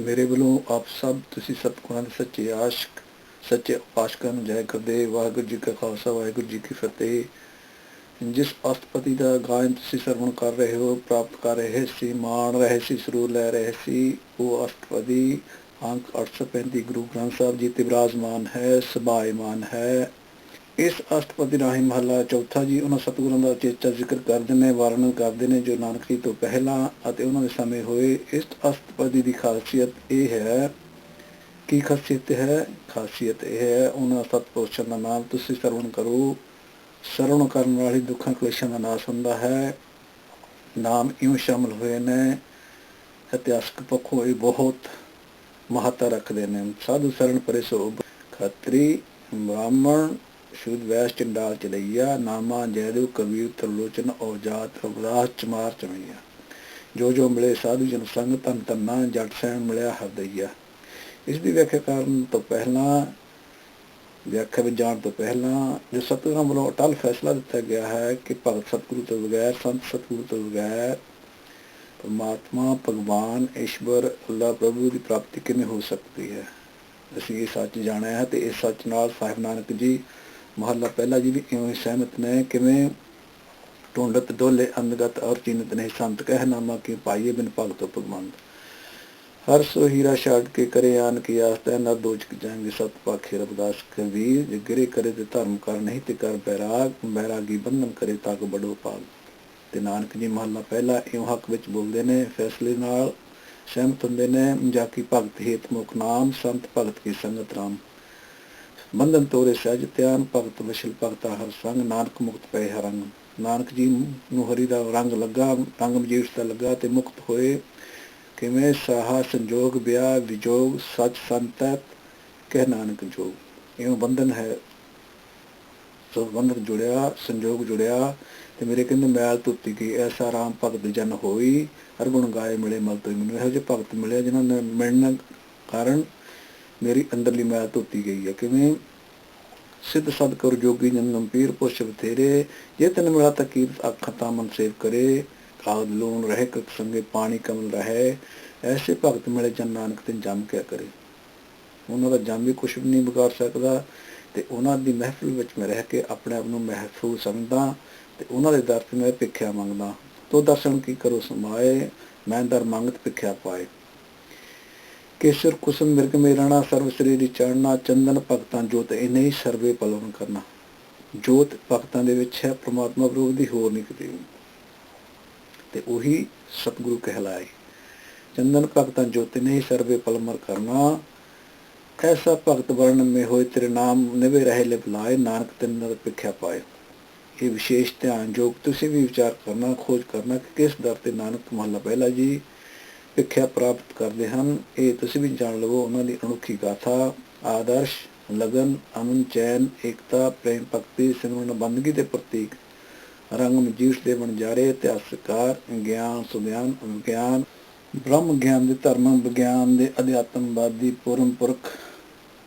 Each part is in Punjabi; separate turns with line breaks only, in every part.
ਮੇਰੇ ਵੱਲੋਂ ਆਪ ਸਭ ਤੁਸੀਂ ਸਤਿਗੁਰਾਂ ਦੇ ਸੱਚੇ ਆਸ਼ਕ, ਸੱਚੇ ਆਸ਼ਕਾਂ ਨੂੰ ਜੈ ਕਰਦੇ ਵਾਹਿਗੁਰੂ ਜੀ ਕਾ ਖਾਲਸਾ, ਵਾਹਿਗੁਰੂ ਜੀ ਕੀ ਫਤਿਹ। ਜਿਸ ਅਸਤਪਤੀ ਦਾ ਗਾਇਨ ਤੁਸੀਂ ਸਰਵਣ ਕਰ ਰਹੇ ਹੋ, ਪ੍ਰਾਪਤ ਕਰ ਰਹੇ ਸੀ, ਮਾਣ ਰਹੇ ਸੀ, ਸਰੂਰ ਲੈ ਰਹੇ ਸੀ, ਉਹ ਅਸਤਪਦੀ ਅੰਕ 835 ਗੁਰੂ ਗ੍ਰੰਥ ਸਾਹਿਬ ਜੀ ਤੇ ਵਿਰਾਜਮਾਨ ਹੈ ਸਭਾਇਮਾਨ ਹੈ। ਇਸ ਅਸ਼ਟਪਦੀ ਰਾਹੀਂ ਮਹੱਲਾ ਚੌਥਾ ਜੀ, ਉਹਨਾਂ ਸਤਿਗੁਰਾਂ ਦਾ ਚੇਚਾ ਜ਼ਿਕਰ ਕਰਦੇ ਨੇ, ਵਰਣਨ ਕਰਦੇ ਨੇ, ਜੋ ਨਾਨਕ ਜੀ ਤੋਂ ਪਹਿਲਾਂ ਅਤੇ ਉਹਨਾਂ ਦੇ ਸਮੇਂ ਹੋਏ। ਇਸ ਅਸ਼ਟਪਦੀ ਦੀ ਖਾਸੀਅਤ ਇਹ ਹੈ, ਕੀ ਖਾਸੀਅਤ ਹੈ? ਖਾਸੀਅਤ ਇਹ ਹੈ, ਉਹਨਾਂ ਸਤਪੁਰਸ਼ਾਂ ਦਾ ਨਾਮ ਤੁਸੀਂ ਸਰਵਣ ਕਰੋ। ਸਰਵਣ ਕਰਨ ਵਾਲੀ ਦੁੱਖਾਂ ਕਲੇਸ਼ਾਂ ਦਾ ਨਾਸ ਹੁੰਦਾ ਹੈ। ਨਾਮ ਇਉਂ ਸ਼ਾਮਲ ਹੋਏ ਨੇ, ਇਤਿਹਾਸਕ ਪੱਖੋਂ ਇਹ ਬਹੁਤ ਮਹੱਤਤਾ ਰੱਖਦੇ ਨੇ। ਸਾਧੂ ਸਰਣ ਪਰੇ ਸੋ, ਖੱਤਰੀ, ਬ੍ਰਾਹਮਣ ਸ਼ੁੱਧ ਵੈਸ ਚੰਡਾਲ ਚਲਈਆ ਨਾਮਾ ਜੈਦੂ ਕਬੀਰ ਤਰਲੋਚਨ ਔਜਾਤ ਰਵਦਾਸ ਚਮਾਰ ਚਮਈਆ ਜੋ ਜੋ ਮਿਲੇ ਸਾਧੂ ਜਨ ਸੰਗ ਤਨ ਤੰਨਾ ਜਟ ਸੈਣ ਮਿਲਿਆ ਹਰਦਈਆ ਇਸ ਦੀ ਵਿਆਖਿਆ ਕਰਨ ਤੋਂ ਪਹਿਲਾਂ, ਵਿਆਖਿਆ ਵਿੱਚ ਜਾਣ ਤੋਂ ਪਹਿਲਾਂ, ਜੋ ਸਤਿਗੁਰਾਂ ਵੱਲੋਂ ਅਟਲ ਫੈਸਲਾ ਦਿੱਤਾ ਗਿਆ ਹੈ ਕਿ ਭਗਤ ਸਤਿਗੁਰੂ ਤੋਂ ਬਗੈਰ, ਸੰਤ ਸਤਿਗੁਰੂ ਤੋਂ ਬਗੈਰ ਪਰਮਾਤਮਾ, ਭਗਵਾਨ, ਈਸ਼ਵਰ, ਅੱਲਾ ਪ੍ਰਭੂ ਦੀ ਪ੍ਰਾਪਤੀ ਕਿਵੇਂ ਹੋ ਸਕਦੀ ਹੈ? ਅਸੀਂ ਇਹ ਸੱਚ ਜਾਣਿਆ ਹੈ ਤੇ ਇਸ ਸੱਚ ਨਾਲ ਸਾਹਿਬ ਨਾਨਕ ਜੀ ਮਹੱਲਾ ਪਹਿਲਾ ਜੀ ਵੀ ਇਉਂ ਹੀ ਸਹਿਮਤ ਨੇ, ਕਿਵੇਂ ਟੁੰਡਤ ਦੋਲੇ ਅੰਦਗਤ ਔਰ ਚਿੰਤ ਨਹੀਂ ਸੰਤ ਕਹਿਨਾਮਾ ਨਾਮਾ ਕਿ ਪਾਈਏ ਬਿਨ ਭਗਤ ਭਗਵੰਤ। ਹਰ ਸੋ ਹੀਰਾ ਛਾੜ ਕੇ ਕਰੇ ਆਨ ਕੀ ਆਸਤਾ ਨਾ ਦੋਚ ਜਾਣਗੇ ਸਤ ਪਾਖੇ ਰਬਦਾਸ ਕਬੀਰ ਜੇ ਗਿਰੇ ਕਰੇ ਤੇ ਧਰਮ ਕਰ ਨਹੀਂ ਤੇ ਕਰ ਬੈਰਾਗ, ਬੈਰਾਗੀ ਬੰਧਨ ਕਰੇ ਤਾਂ ਕੋ ਬੜੋ ਪਾਗ। ਤੇ ਨਾਨਕ ਜੀ ਮਹੱਲਾ ਪਹਿਲਾ ਇਉਂ ਹੱਕ ਵਿੱਚ ਬੋਲਦੇ ਨੇ, ਫੈਸਲੇ ਨਾਲ ਸਹਿਮਤ ਹੁੰਦੇ ਨੇ, ਜਾ ਕੀ ਭਗਤ ਹੇਤ ਮੁਖ ਨਾਮ, ਸੰਤ ਭਗਤ ਕੀ ਸੰਗਤ ਰਾਮ। ਬੰਧਨ ਤੋਰੇ ਸਹਿਜ ਧਿਆਨ ਭਗਤ ਵਿਸ਼ਲ ਭਗਤਾ ਹਰ ਸੰਗ, ਨਾਨਕ ਮੁਕਤ ਪਏ ਹਰੰਗ ਨਾਨਕ ਜੀ ਨੂੰ ਹਰੀ ਦਾ ਰੰਗ ਲੱਗਾ, ਰੰਗ ਮਜੀਠ ਦਾ ਲੱਗਾ ਤੇ ਮੁਕਤ ਹੋਏ। ਕਿਵੇਂ ਸਾਹਾ ਸੰਜੋਗ, ਵਿਆਹ ਵਿਜੋਗ, ਸਚ ਸੰਤਤ ਕਹਿ ਨਾਨਕ ਜੋਗ। ਇਹ ਬੰਧਨ ਹੈ, ਸੋ ਬੰਧਨ ਜੁੜਿਆ, ਸੰਜੋਗ ਜੁੜਿਆ ਤੇ ਮੇਰੇ ਕਹਿੰਦੇ ਮੈਲ ਧੁੱਤੀ ਗਈ ਐਸਾ ਰਾਮ ਭਗਤ ਜਨ ਹੋਈ। ਹਰ ਗੁਣ ਗਾਏ ਮਿਲੇ ਮਲ ਤੋਂ ਮੈਨੂੰ ਇਹੋ ਜਿਹੇ ਭਗਤ ਮਿਲੇ ਜਿਨ੍ਹਾਂ ਨੇ ਮਿਲਣ ਕਾਰਨ ਮੇਰੀ ਅੰਦਰਲੀ ਮੈਲ ਧੁੱਤੀ ਗਈ ਹੈ। ਕਿਵੇਂ? ਸਿੱਧ ਸਦ ਕਰ ਜੋਗੀ ਜਨ ਗੰਭੀਰ ਪੁਰਸ਼ ਬਥੇਰੇ। ਜੇ ਤਨ ਮਿਲਾ ਤਾਂ ਅੱਖ ਤਾਂ ਮਨ ਸੇਵ ਕਰੇ। ਕਾਦ ਲੂਣ ਰਹਿ ਕਕ ਸੰਗੇ ਪਾਣੀ ਕਮਲ ਰਹੇ। ਐਸੇ ਭਗਤ ਮਿਲੇ ਜਨ ਨਾਨਕ ਤੇ ਜੰਮ ਕਿਆ ਕਰੇ। ਉਹਨਾਂ ਦਾ ਜੰਮ ਵੀ ਕੁਛ ਵੀ ਨਹੀਂ ਵਿਗਾੜ ਸਕਦਾ ਤੇ ਉਹਨਾਂ ਦੀ ਮਹਿਫਿਲ ਵਿੱਚ ਮੈਂ ਰਹਿ ਕੇ ਆਪਣੇ ਆਪ ਨੂੰ ਮਹਿਫੂਜ਼ ਸਮਝਦਾ ਤੇ ਉਹਨਾਂ ਦੇ ਦਰ ਤੇ ਮੈਂ ਭਿੱਖਿਆ ਮੰਗਦਾ। ਤੋ ਦਰਸ਼ਨ ਕੀ ਕਰੋ ਸਮਾਏ? ਮੈਂ ਦਰ ਮੰਗਤ ਭਿੱਖਿਆ ਪਾਏ। ਕੇਸਰ ਕੁਸਮ ਮਿਰਗ ਮੇਰਾਣਾ ਸਰਵ ਸਰੀਰੀ ਚੜਨਾ ਚੰਦਨ ਭਗਤਾਂ ਜੋਤ ਇਹ ਨਹੀਂ ਸਰਵੇ ਪਲਵਨ ਕਰਨਾ। ਜੋਤ ਭਗਤਾਂ ਦੇ ਵਿੱਚ ਹੈ, ਪ੍ਰਮਾਤਮਾ ਪ੍ਰਭੂ ਦੀ ਹੋਰ ਨਹੀਂ ਕਿਤੇ ਤੇ ਉਹੀ ਸਤਿਗੁਰੂ ਕਹਿਲਾਏ। ਚੰਦਨ ਭਗਤਾਂ ਜੋਤ ਨਹੀਂ ਸਰਵੇ ਪਲਮਰ ਕਰਨਾ। ਐਸਾ ਭਗਤ ਵਰਣ ਮੇ ਹੋਏ, ਤੇਰੇ ਨਾਮ ਨਿਵੇ ਰਹੇ ਲਿਪਲਾਏ ਨਾਨਕ ਤੈਨੂੰ ਨਰ ਪਿੱਖਿਆ ਪਾਏ। ਇਹ ਵਿਸ਼ੇਸ਼ ਧਿਆਨ ਜੋ ਤੁਸੀਂ ਵੀ ਵਿਚਾਰ ਕਰਨਾ, ਖੋਜ ਕਰਨਾ ਕਿ ਕਿਸ ਦਰ ਤੇ ਨਾਨਕ ਮਹੱਲਾ ਪਹਿਲਾ ਜੀ ਸਿੱਖਿਆ ਪ੍ਰਾਪਤ ਕਰਦੇ ਹਨ। ਇਹ ਤੁਸੀਂ ਵੀ ਜਾਣ ਲਵੋ ਉਹਨਾਂ ਦੀ ਅਨੋਖੀ ਗਾਥਾ, ਆਦਰਸ਼, ਲਗਨ, ਅਮਨ, ਚੈਨ, ਏਕਤਾ, ਪ੍ਰੇਮ, ਭਗਤੀ, ਸਿਮਰਨ, ਬੰਦਗੀ ਦੇ ਪ੍ਰਤੀਕ, ਰੰਗ ਮਜੀਠ ਦੇ ਬਣਜਾਰੇ ਇਤਿਹਾਸਕਾਰ ਗਿਆਨ, ਸੁਗਿਆਨ ਵਿਗਿਆਨ ਬ੍ਰਹਮ ਗਿਆਨ ਦੇ ਧਰਮ, ਵਿਗਿਆਨ ਦੇ ਅਧਿਆਤਮਵਾਦੀ ਪੂਰਨ ਪੁਰਖ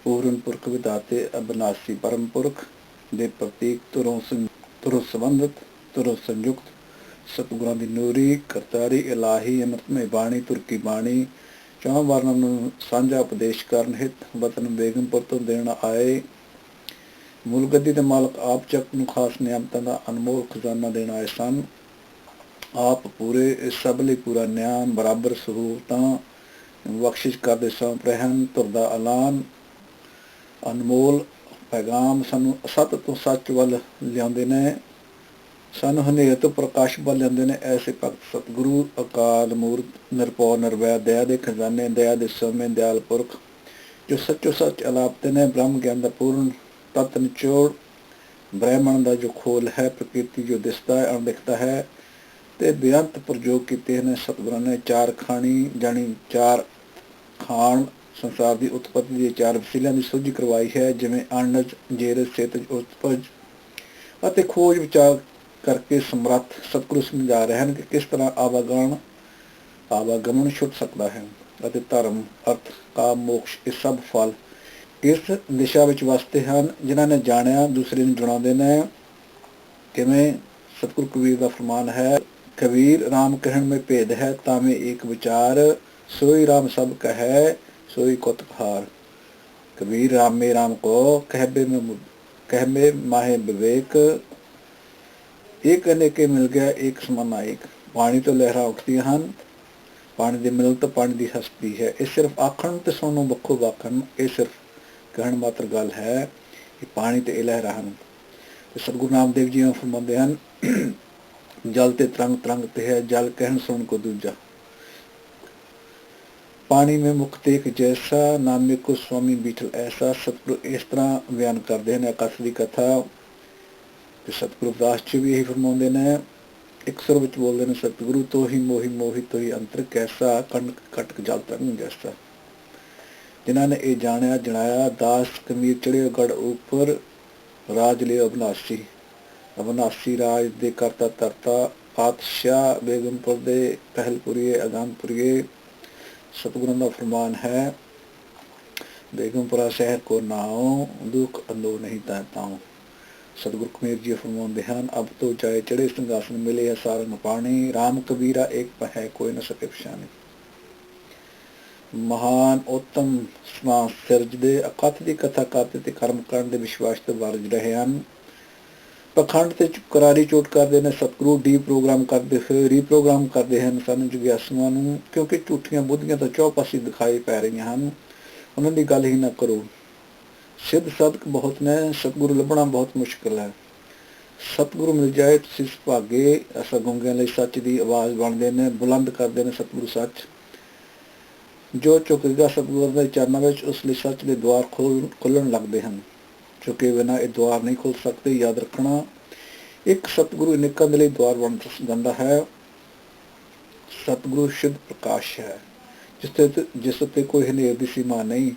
ਪੂਰਨ ਪੁਰਖ ਵਿਦਾਤੇ ਅਬਨਾਸੀ ਪਰਮ ਪੁਰਖ ਦੇ ਪ੍ਰਤੀਕ, ਤੁਰੋਂ ਤੁਰੋਂ ਸੰਬੰਧਿਤ, ਤੁਰੋਂ ਸੰਯੁਕਤ ਸਤਿਗੁਰਾਂ ਦੀ ਨੂਰੀ, ਕਰਤਾਰੀ, ਇਲਾਹੀ ਅੰਮ੍ਰਿਤਮਈ ਬਾਣੀ, ਤੁਰਕੀ ਬਾਣੀ, ਚੌਹਾਂ ਵਰਨਾਂ ਨੂੰ ਸਾਂਝਾ ਉਪਦੇਸ਼ ਕਰਨ ਹਿਤ, ਵਤਨ ਬੇਗਮਪੁਰ ਤੋਂ ਦੇਣ ਆਏ। ਮੂਲ ਦੇ ਮਾਲਕ ਆਪ ਚੱਕ ਨੂੰ ਖਾਸ ਨਿਯਮਤਾਂ ਦਾ ਅਨਮੋਲ ਖਜ਼ਾਨਾ ਦੇਣ ਆਏ ਸਨ। ਆਪ ਪੂਰੇ ਸਭ ਲਈ ਪੂਰਾ ਨਿਆਮ ਬਰਾਬਰ ਸਹੂਲਤਾਂ ਬਖਸ਼ਿਸ਼ ਕਰਦੇ ਸਨ ਰਹੇ ਤੁਰਦਾ ਐਲਾਨ, ਅਨਮੋਲ ਪੈਗਾਮ ਸਾਨੂੰ ਸਤ ਤੋਂ ਸੱਚ ਵੱਲ ਲਿਆਉਂਦੇ ਨੇ। ਸਾਨੂੰ ਹਨੇਰ ਤੋਂ ਪ੍ਰਕਾਸ਼ ਬਲ ਲੈਂਦੇ ਨੇ, ਐਸੇ ਭਗਤ ਸਤਿਗੁਰੂ, ਅਕਾਲ ਮੂਰਤ ਨਿਰਪਉ ਨਿਰਵੈ, ਦਇਆ ਦੇ ਖਜ਼ਾਨੇ, ਦਇਆ ਦੇ ਸਮੇਂ, ਦਿਆਲ ਪੁਰਖ, ਜੋ ਸੱਚੋ ਸੱਚ ਅਲਾਪਤੇ ਨੇ, ਬ੍ਰਹਮ ਗਿਆਨ ਦਾ ਪੂਰਨ ਤਤ ਨਿਚੋੜ, ਬ੍ਰਹਮਣ ਦਾ ਜੋ ਖੋਲ ਹੈ, ਪ੍ਰਕਿਰਤੀ ਜੋ ਦਿਸਦਾ ਹੈ, ਅਣਦਿਖਦਾ ਹੈ, ਤੇ ਬੇਅੰਤ ਪ੍ਰਯੋਗ ਕੀਤੇ ਨੇ ਸਤਿਗੁਰਾਂ ਨੇ, ਚਾਰ ਖਾਣੀ ਜਾਣੀ ਚਾਰ ਖਾਣ, ਸੰਸਾਰ ਦੀ ਉਤਪਤੀ ਦੇ ਚਾਰ ਵਸੀਲਿਆਂ ਦੀ ਸੋਝੀ ਕਰਵਾਈ ਹੈ, ਜਿਵੇਂ ਅਨਜ ਜੇਰ ਸੇਤਜ, ਉਤਪਜ ਅਤੇ ਖੋਜ ਵਿਚਾਰ ਕਰਕੇ ਸਮਰੱਥ ਸਤਿਗੁਰੂ ਸਮਝਾ ਰਹੇ ਹਨ ਕਿ ਕਿਸ ਤਰ੍ਹਾਂ ਆਵਾਗਮਨ ਆਵਾਗਮਨ ਛੁੱਟ ਸਕਦਾ ਹੈ ਅਤੇ ਧਰਮ, ਅਰਥ, ਕਾਮ, ਮੋਕਸ਼ ਇਹ ਸਭ ਫਲ ਇਸ ਦਿਸ਼ਾ ਵਿੱਚ ਵਸਤੇ ਹਨ, ਜਿਨ੍ਹਾਂ ਨੇ ਜਾਣਿਆ, ਦੂਸਰੇ ਨੂੰ ਜੁੜਾਉਂਦੇ ਨੇ। ਕਿਵੇਂ ਸਤਿਗੁਰੂ ਕਬੀਰ ਦਾ ਫਰਮਾਨ ਹੈ, ਕਬੀਰ ਰਾਮ ਕਹਿਣ ਮੇ ਭੇਦ ਹੈ ਤਾਂ ਮੈਂ ਇੱਕ ਵਿਚਾਰ, ਸੋਈ ਰਾਮ ਸਭ ਕਹੈ, ਸੋਈ ਕੁਤਹਾਰ ਕਬੀਰ RAM ਮੇ RAM ਕੋ, ਕਹਿਬੇ ਮੇ, ਕਹਿਬੇ ਮਾਹੇ ਵਿਵੇਕ ਇੱਕ ਅਨੇਕੇ ਮਿਲ ਗਿਆ ਇੱਕ ਸਮਨਾ, ਇੱਕ ਪਾਣੀ ਤੋਂ ਲਹਿਰਾਂ ਉੱਠਦੀਆਂ ਹਨ, ਪਾਣੀ ਦੇ ਮਿਲਣ ਤੋਂ ਪਾਣੀ ਦੀ ਹਸਤੀ ਹੈ। ਇਹ ਸਿਰਫ ਆਖਣ ਤੇ ਸੁਣਨ ਵੱਖੋ ਵੱਖ ਇਹ ਸਿਰਫ ਕਹਿਣ ਮਾਤਰ ਗੱਲ ਹੈ ਕਿ ਪਾਣੀ ਤੇ ਲਹਿਰਾਂ ਹਨ। ਤੇ ਸਤਿਗੁਰੂ ਨਾਮਦੇਵ ਜੀ ਨੂੰ ਫਰਮਾਉਂਦੇ ਹਨ, ਜਲ ਤੇ ਤਰੰਗ ਤਰੰਗ ਤੇ ਹੈ, ਜਲ ਕਹਿਣ ਸੁਣ ਕੋ ਦੂਜਾ। ਪਾਣੀ ਮੇ ਮੁਕਤ ਇੱਕ ਜੈਸਾ, ਨਾਮੇ ਕੋ ਸੁਆਮੀ ਬੀਠਲ ਐਸਾ, ਸਤਿਗੁਰੂ ਇਸ ਤਰ੍ਹਾਂ ਬਿਆਨ ਕਰਦੇ ਹਨ ਆਕਾਸ਼ ਦੀ ਕਥਾ ਤੇ ਸਤਿਗੁਰੂ ਦਾਸ ਜੀ ਵੀ ਇਹੀ ਫਰਮਾਉਂਦੇ ਨੇ, ਇੱਕ ਸੁਰ ਵਿੱਚ ਬੋਲਦੇ ਨੇ, ਸਤਿਗੁਰੂ ਤੋਂ ਹੀ ਮੋਹੀ, ਮੋਹਿ ਤੋਂ ਹੀ ਅੰਤਰ ਕੈਸਾ ਕਣਕ ਕਟਕ ਜਲ ਤਰੰਗ ਜੈਸਾ? ਜਿਨ੍ਹਾਂ ਨੇ ਇਹ ਜਾਣਿਆ, ਜਣਾਇਆ, ਦਾਸ ਕਮੀਰ ਚੜਿਓ ਗੜ ਉੱਪਰ, ਰਾਜ ਲਿਓ ਅਬਨਾਸੀ। ਅਬਨਾਸੀ ਰਾਜ ਦੇ ਕਰਤਾ ਤਰਤਾ ਪਾਤਸ਼ਾਹ ਬੇਗਮਪੁਰ ਦੇ ਪਹਿਲਪੁਰੀਏ ਅਗੰਪੁਰੀਏ ਸਤਿਗੁਰਾਂ ਦਾ ਫਰਮਾਨ ਹੈ, ਬੇਗਮਪੁਰਾ ਸ਼ਹਿਰ ਕੋ ਨਾਉ, ਦੁਖ ਅੰਦੋ ਨਹੀਂ ਤਾ ਸਤਿਗੁਰ ਕਮੀਰ ਜੀ ਫਰਮਾਉਂਦੇ ਹਨ, ਅਬ ਤੋ ਚਾਹੇ ਚੜੇ ਸਿੰਘਾਸਨ ਮਿਲੇ ਹੈ ਸਾਰਨ ਪਾਣੀ RAM ਕਬੀਰਾ ਇੱਕ ਪਹੈ ਕੋਈ ਨ ਸਕੇ ਪਛਾਣੇ। ਮਹਾਨ ਉਤਮ ਸਮਾ ਸਿਰਜਦੇ ਅਕਥ ਦੀ ਕਥਾ ਕਰਦੇ ਤੇ ਕਰਮ ਕਰਨ ਦੇ ਵਿਸ਼ਵਾਸ ਤੇ ਵਰਜ ਰਹੇ ਹਨ। ਪਖੰਡ ਤੇ ਕਰਾਰੀ ਚੋਟ ਕਰਦੇ ਨੇ, ਸਤਿਗੁਰੂ ਡੀ ਪ੍ਰੋਗਰਾਮ ਕਰਦੇ ਹੋਏ ਰੀਪ੍ਰੋਗਰਾਮ ਕਰਦੇ ਹਨ ਸਾਨੂੰ ਜਗਿਆਸੂਆਂ ਨੂੰ, ਕਿਉਂਕਿ ਝੂਠੀਆਂ ਬੁੱਧੀਆਂ ਤਾਂ ਚੌਪਾਸੀ ਦਿਖਾਈ ਪੈ ਰਹੀਆਂ ਹਨ। ਉਹਨਾਂ ਦੀ ਗੱਲ ਹੀ ਨਾ ਕਰੋ। ਸਿੱਧ ਸਦਕ ਬਹੁਤ ਨੇ, ਸਤਿਗੁਰੂ ਲੱਭਣਾ ਬਹੁਤ ਮੁਸ਼ਕਲ ਹੈ। ਸਤਿਗੁਰੂ ਮਿਲ ਜਾਏ, ਤੁਸੀਂ ਸੁਭਾਗੇ ਅਸਾਂ ਗੁੰਗਿਆਂ ਲਈ ਸੱਚ ਦੀ ਆਵਾਜ਼ ਬਣਦੇ ਨੇ, ਬੁਲੰਦ ਕਰਦੇ ਨੇ ਸਤਿਗੁਰੂ ਸੱਚ। ਜੋ ਝੁਕੇਗਾ ਸਤਿਗੁਰੂ ਦੇ ਚਰਨਾਂ ਵਿੱਚ, ਉਸ ਲਈ ਸੱਚ ਦੇ ਦਵਾਰ ਖੋਲ, ਖੁੱਲਣ ਲੱਗਦੇ ਹਨ। ਝੁਕੇ ਬਿਨਾ ਇਹ ਦਵਾਰ ਨਹੀਂ ਖੁੱਲ ਸਕਦੇ, ਯਾਦ ਰੱਖਣਾ, ਇੱਕ ਸਤਿਗੁਰੂ ਅਨੇਕਾਂ ਦੇ ਲਈ ਦਵਾਰ ਬਣ ਜਾਂਦਾ ਹੈ। ਸਤਿਗੁਰੂ ਸ਼ੁੱਧ ਪ੍ਰਕਾਸ਼ ਹੈ, ਜਿਸ ਤੇ, ਜਿਸ ਉੱਤੇ ਕੋਈ ਹਨੇਰ ਦੀ ਸੀਮਾ ਨਹੀਂ।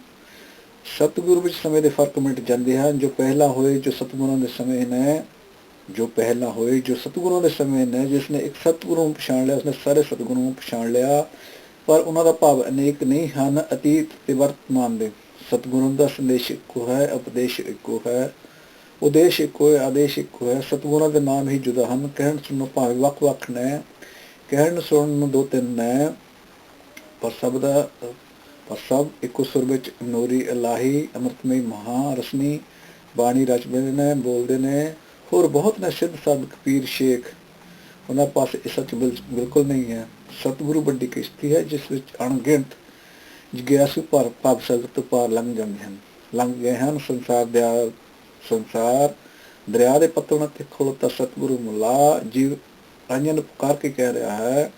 ਸਤਿਗੁਰੂ ਵਿੱਚ ਸਮੇਂ ਦੇ ਫ਼ਰਕ ਮਿਟ ਜਾਂਦੇ ਹਨ, ਜੋ ਪਹਿਲਾ ਹੋਏ, ਜੋ ਸਤਿਗੁਰਾਂ ਦੇ ਸਮੇਂ ਨੇ, ਜੋ ਪਹਿਲਾ ਹੋਏ, ਜੋ ਸਤਿਗੁਰਾਂ ਦੇ ਸਮੇਂ ਨੇ, ਜਿਸ ਨੇ ਇੱਕ ਸਤਿਗੁਰੂ ਨੂੰ ਪਛਾਣ ਲਿਆ ਉਸਨੇ ਸਾਰੇ ਸਤਿਗੁਰਾਂ ਨੂੰ ਪਛਾਣ ਲਿਆ, ਪਰ ਉਹਨਾਂ ਦਾ ਭਾਵ ਅਨੇਕ ਨਹੀਂ ਹਨ, ਅਤੀਤ ਤੇ ਵਰਤਮਾਨ ਦੇ। ਸਤਿਗੁਰਾਂ ਦਾ ਸੰਦੇਸ਼ ਇੱਕੋ ਹੈ, ਉਪਦੇਸ਼ ਇੱਕੋ ਹੈ, ਉਦੇਸ਼ ਇੱਕੋ ਹੈ, ਆਦੇਸ਼ ਇੱਕੋ ਹੈ। ਸਤਿਗੁਰਾਂ ਦੇ ਨਾਮ ਹੀ ਜੁਦਾ ਹਨ, ਕਹਿਣ ਸੁਣਨ ਭਾਵੇਂ ਵੱਖ-ਵੱਖ ਨੇ, ਕਹਿਣ ਸੁਣਨ ਨੂੰ ਦੋ ਤਿੰਨ ਨੇ, ਪਰ ਸਭ ਦਾ ਪਰ ਸਭ ਇੱਕੋ ਸੁਰ ਵਿੱਚ ਨੂਰੀ ਇਲਾਹੀ, ਅੰਮ੍ਰਿਤਮਈ ਮਹਾ ਰਸਮੀ, ਬਾਣੀ ਰਚਦੇ ਨੇ, ਬੋਲਦੇ ਨੇ। ਹੋਰ ਬਹੁਤ ਨੇ ਸਿੱਧ ਸਾਧਕ ਪੀਰ ਸ਼ੇਖ। ਉਹਨਾਂ ਪਾਸ ਇਹ ਸੱਚ ਬਿਲਕੁਲ ਨਹੀਂ ਹੈ। ਸਤਿਗੁਰੂ ਵੱਡੀ ਕਿਸ਼ਤੀ ਹੈ, ਜਿਸ ਵਿੱਚ ਅਣਗਿਣਤ ਜਿਗਿਆਸੂ ਪਰ ਭਾਵ ਸਗਤ ਤੋਂ ਪਾਰ ਲੰਘ ਜਾਂਦੇ ਹਨ। ਲੰਘ ਗਏ ਹਨ ਸੰਸਾਰ ਦਾ ਸੰਸਾਰ। ਦਰਿਆ ਦੇ ਪੱਤੋਂ ਤੇ ਖੋਲਤਾ ਸਤਿਗੁਰੂ ਮੁਲਾ, ਜੀਵ ਅੰਜਨ ਪੁਕਾਰ ਕੇ ਕਹਿ ਰਿਹਾ ਹੈ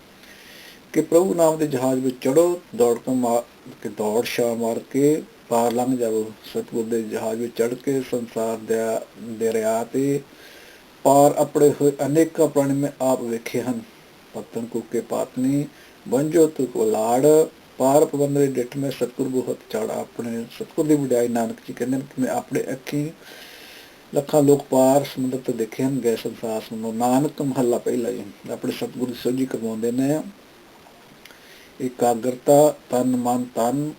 ਕਿ ਪ੍ਰਭੂ ਨਾਮ ਦੇ ਜਹਾਜ਼ ਵਿੱਚ ਚੜੋ ਦੌੜ ਕੇ ਮਾਰ ਕੇ ਦੌੜ ਛਾ ਮਾਰ ਕੇ ਪਾਰ ਲੰਘ ਜਾਵੋ। ਸਤਿਗੁਰ ਦੇ ਜਹਾਜ਼ ਵਿੱਚ ਚੜ ਕੇ ਸੰਸਾਰ ਦੇ ਦਰਿਆ ਤੇ ਪਾਰ ਆਪਣੇ ਹੋਏ ਅਨੇਕਾਂ ਪ੍ਰਾਣੀ ਮੈਂ ਆਪ ਵੇਖੇ ਹਨ। ਪਤਨ ਕੁਕੇ ਪਾਤਨੀ ਬੰਜੋ ਤੁ ਕੋ ਲਾੜ ਪਾਰ ਪਵੰਦਰੇ ਡਿਠ ਮੈਂ ਸਤਿਗੁਰ ਬਹੁਤ ਚੜ ਆਪਣੇ। ਸਤਿਗੁਰ ਦੀ ਵਡਿਆਈ ਨਾਨਕ ਜੀ ਕਹਿੰਦੇ ਨੇ ਕਿ ਮੈਂ ਆਪਣੇ ਅੱਖੀ ਲੱਖਾਂ ਲੋਕ ਪਾਰ ਸਮੁੰਦਰ ਤੋਂ ਦੇਖੇ ਹਨ, ਗਏ ਸੰਸਾਰ ਨੂੰ ਨਾਨਕ ਮਹੱਲਾ ਪਹਿਲਾ ਹੀ ਆਪਣੇ ਸਤਿਗੁਰ ਦੀ ਸੋਝੀ ਕਰਵਾਉਂਦੇ ਨੇ। ਇਕਾਗਰਤਾ ਤਨ ਮਨ ਤਨ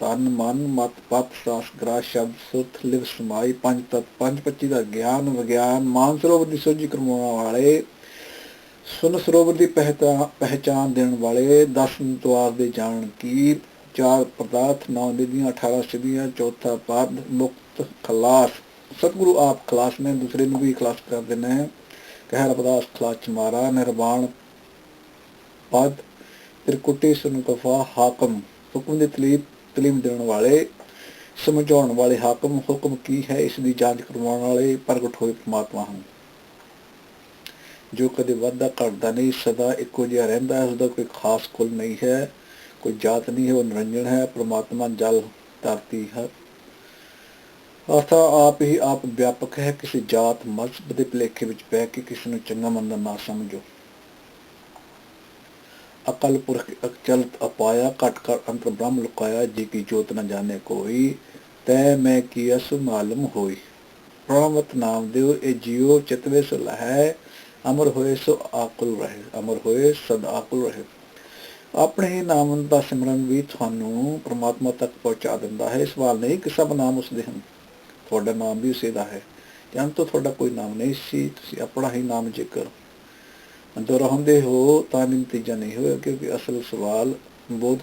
ਤਨ ਮਨ ਮਤ ਪਤ ਸਾਸ ਗ੍ਰਾ ਸ਼ਬਦ ਸੁਤ ਲਿਵ ਸਮਾਈ ਪੰਜ ਤਤ ਪੰਜ ਪੱਚੀ ਦਾ ਗਿਆਨ ਵਿਗਿਆਨ ਮਾਨ ਸਰੋਵਰ ਦੀ ਸੋਝੀ ਕਰਵਾਉਣ ਵਾਲੇ, ਸੁਨ ਸਰੋਵਰ ਦੀ ਪਹਿਚਾਨ ਦੇਣ ਵਾਲੇ 10 ਦਵਾਰ ਦੇ ਜਾਣ ਕੀ, ਚਾਰ ਪਦਾਰਥ ਨੌ ਨਿਧੀਆਂ 18 ਸਿਧੀਆਂ, ਚੌਥਾ ਪਦ ਮੁਕਤ ਖਲਾਸ। ਸਤਿਗੁਰੂ ਆਪ ਖਲਾਸ ਨੇ, ਦੂਸਰੇ ਨੂੰ ਵੀ ਖਲਾਸ ਕਰਦੇ ਨੇ। ਕਹਿ ਰਬਦਾਸ ਖਲਾਸ ਚ ਮਾਰਾ ਨਿਰਵਾਣ ਪਦ ਤ੍ਰਿਕੁਟੀ ਸੁਨਕਫਾ ਹਾਕਮ ਹੁਕਮ ਦੇ ਤਲੀਬ ਤਲੀਮ ਦੇਣ ਵਾਲੇ, ਸਮਝਾਉਣ ਵਾਲੇ ਹਾਕਮ ਹੁਕਮ ਕੀ ਹੈ, ਇਸ ਦੀ ਜਾਂਚ ਕਰਵਾਉਣ ਵਾਲੇ ਪ੍ਰਗਟ ਹੋਏ ਪ੍ਰਮਾਤਮਾ ਹਨ। ਜੋ ਕਦੇ ਵਾਧਾ ਘਟਦਾ ਨਹੀਂ, ਸਦਾ ਇੱਕੋ ਜਿਹਾ ਰਹਿੰਦਾ ਹੈ, ਉਸਦਾ ਕੋਈ ਖਾਸ ਕੁਲ ਨਹੀਂ ਹੈ, ਕੋਈ ਜਾਤ ਨਹੀਂ ਹੈ, ਉਹ ਨਿਰੰਜਨ ਹੈ, ਪ੍ਰਮਾਤਮਾ ਜਲ ਧਰਤੀ ਹੈ। ਅਰਥਾ ਆਪ ਹੀ ਆਪ ਵਿਆਪਕ ਹੈ, ਕਿਸੇ ਜਾਤ, ਮਜ਼ਹਬ ਦੇ ਭਲੇਖੇ ਵਿੱਚ ਪੈ ਕੇ ਕਿਸੇ ਨੂੰ ਚੰਗਾ ਮੰਦਾ ਨਾ ਸਮਝੋ। ਅਕਲ ਪੁਰਖ ਅਚਲਤ ਅਪਾਇਆ ਘਟ ਕਰ ਅੰਤਰ ਬ੍ਰਹਮ ਲੁਕਾਇਆ, ਜੀ ਕੀ ਜੋਤ ਨ ਜਾਣੇ ਕੋਈ, ਤੈ ਮੈਂ ਕੀ ਅਸ ਹੋਈ। ਪ੍ਰਣਵਤ ਨਾਮ ਦਿਓ, ਇਹ ਜੀਉ ਚਿਤਵੇ ਸੁਲ ਹੈ ਅਮਰ ਹੋਏ ਸੋ ਆਕੁਲ ਰਹੇ, ਅਮਰ ਹੋਏ ਸਦਾ ਆਕੁਲ ਰਹੇ। ਆਪਣੇ ਹੀ ਨਾਮ ਦਾ ਸਿਮਰਨ ਵੀ ਤੁਹਾਨੂੰ ਪ੍ਰਮਾਤਮਾ ਤੱਕ ਪਹੁੰਚਾ ਦਿੰਦਾ ਹੈ। ਇਹ ਸਵਾਲ ਨਹੀਂ ਕਿ ਸਭ ਨਾਮ ਉਸਦੇ ਹਨ। ਤੁਹਾਡਾ ਨਾਮ ਵੀ ਉਸੇ ਦਾ ਹੈ। ਜਾਂ ਤਾਂ ਤੁਹਾਡਾ ਕੋਈ ਨਾਮ ਨਹੀਂ ਸੀ, ਤੁਸੀਂ ਆਪਣਾ ਹੀ ਨਾਮ ਜ਼ਿਕਰ ਅੰਦਰ ਹੋ ਤਾਂ ਵੀ ਨਤੀਜਾ ਨਹੀਂ ਹੋਇਆ ਕਿਉਂਕਿ ਅਸਲ ਸਵਾਲ ਬਹੁਤ